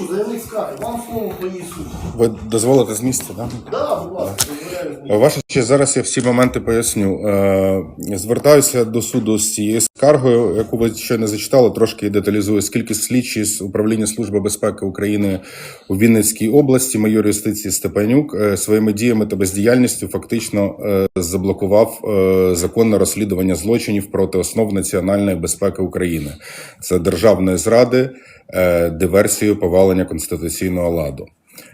прошу, заявник скаже, вам слово по суті. Ви дозволите з місця, так? Да, будь ласка, дозволяю з місця. Ваша честь, зараз я всі моменти поясню. Е, Звертаюся до суду з цією скаргою, яку ви ще не зачитали, трошки деталізую. Скільки слідчі з управління Служби безпеки України у Вінницькій області, майор юстиції Степанюк, е, своїми діями та бездіяльністю фактично е, заблокував законне розслідування злочинів проти основ національної безпеки України. Це державної зради, диверсію, повалення конституційного ладу.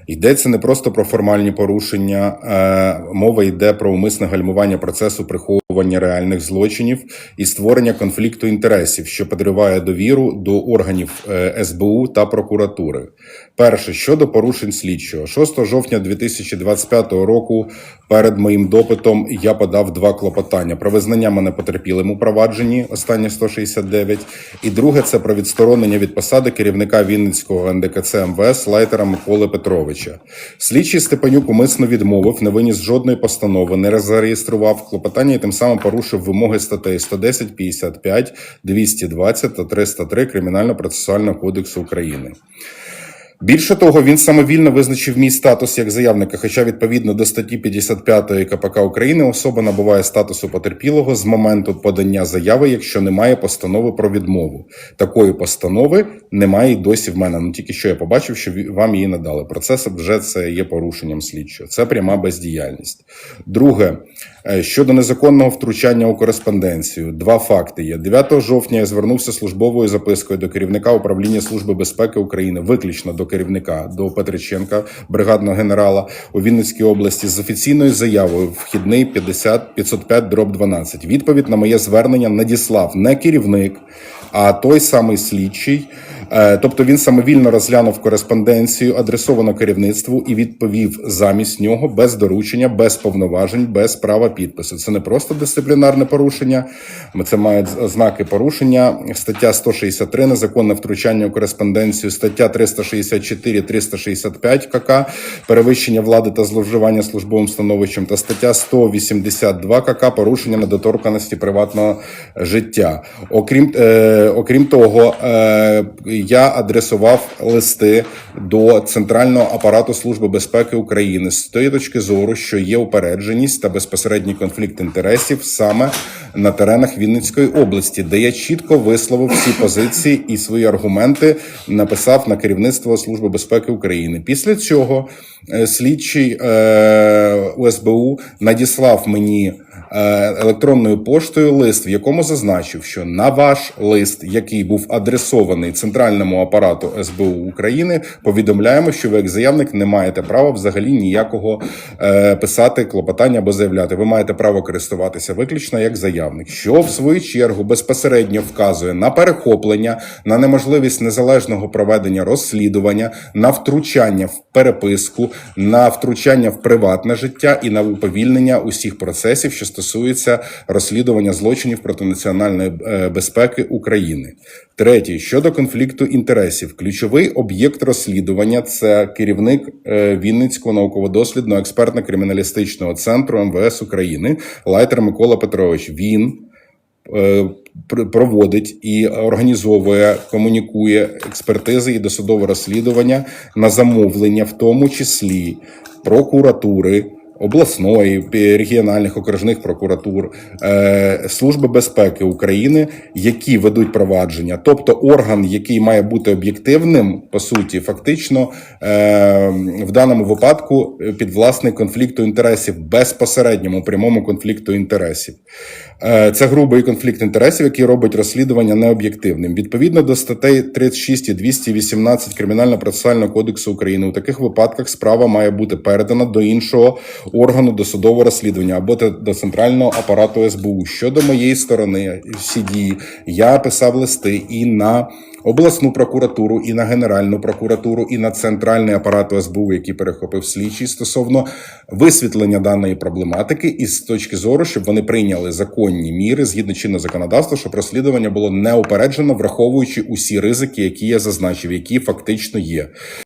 Йдеться не просто про формальні порушення, е, мова йде про умисне гальмування процесу приховування реальних злочинів і створення конфлікту інтересів, що підриває довіру до органів е, СБУ та прокуратури. Перше щодо порушень слідчого, 6 жовтня 2025 року. Перед моїм допитом я подав два клопотання про визнання мене потерпілим у провадженні, останнє 169, і друге це про відсторонення від посади керівника Вінницького НДКЦ МВС Лайтера Миколи Петровича. Слідчий Степанюк умисно відмовив, не виніс жодної постанови, не зареєстрував клопотання і тим самим порушив вимоги статей 110, 55, 220 та 303 Кримінально-процесуального кодексу України. Більше того, він самовільно визначив мій статус як заявника, хоча відповідно до статті 55 КПК України особа набуває статусу потерпілого з моменту подання заяви, якщо немає постанови про відмову. Такої постанови немає досі в мене. Ну тільки що я побачив, що вам її надали. Процес вже це є порушенням слідчого. Це пряма бездіяльність. Друге, щодо незаконного втручання у кореспонденцію, два факти є. 9 жовтня я звернувся службовою запискою до керівника управління Служби безпеки України, виключно до керівника до Петриченка, бригадного генерала у Вінницькій області з офіційною заявою вхідний 50 505 дроб 12. Відповідь на моє звернення надіслав не керівник, а той самий слідчий. Е, Тобто він самовільно розглянув кореспонденцію, адресовану керівництву, і відповів замість нього без доручення, без повноважень, без права підпису. Це не просто дисциплінарне порушення, це мають ознаки порушення. Стаття 163 незаконне втручання у кореспонденцію, стаття 364, 365 КК перевищення влади та зловживання службовим становищем, та стаття 182 КК порушення недоторканості приватного життя. Окрім, е, окрім того, е, я адресував листи до центрального апарату Служби безпеки України з тої точки зору, що є упередженість та безпосередній конфлікт інтересів саме на теренах Вінницької області, де я чітко висловив всі позиції і свої аргументи написав на керівництво Служби безпеки України. Після цього е, слідчий е, УСБУ надіслав мені е, електронною поштою лист, в якому зазначив, що на ваш лист, який був адресований центральному апарату СБУ України, повідомляємо, що ви як заявник не маєте права взагалі ніякого писати клопотання або заявляти. Ви маєте право користуватися виключно як заявник, що в свою чергу безпосередньо вказує на перехоплення, на неможливість незалежного проведення розслідування, на втручання в переписку, на втручання в приватне життя і на уповільнення усіх процесів, що стосуються розслідування злочинів проти національної е, безпеки України. Третє щодо конфлікту інтересів, ключовий об'єкт розслідування це керівник е, Вінницького науково-дослідного експертно-криміналістичного центру МВС України Лайтер Микола Петрович. Він е, пр- проводить і організовує, комунікує експертизи і досудове розслідування на замовлення, в тому числі прокуратури. Обласної регіональних окружних прокуратур е, Служби безпеки України, які ведуть провадження, тобто орган, який має бути об'єктивним, по суті, фактично е, в даному випадку підвласний конфлікту інтересів, безпосередньому прямому конфлікту інтересів. Е, Це грубий конфлікт інтересів, який робить розслідування необ'єктивним. Відповідно до статей 36 і 218 Кримінально-процесуального кодексу України, у таких випадках справа має бути передана до іншого органу досудового розслідування або до центрального апарату СБУ. Щодо моєї сторони, всі дії я писав листи і на обласну прокуратуру, і на Генеральну прокуратуру, і на центральний апарат СБУ, який перехопив слідчий стосовно висвітлення даної проблематики, і з точки зору, щоб вони прийняли законні міри згідно чинного законодавства, щоб розслідування було неупереджено, враховуючи усі ризики, які я зазначив, які фактично є.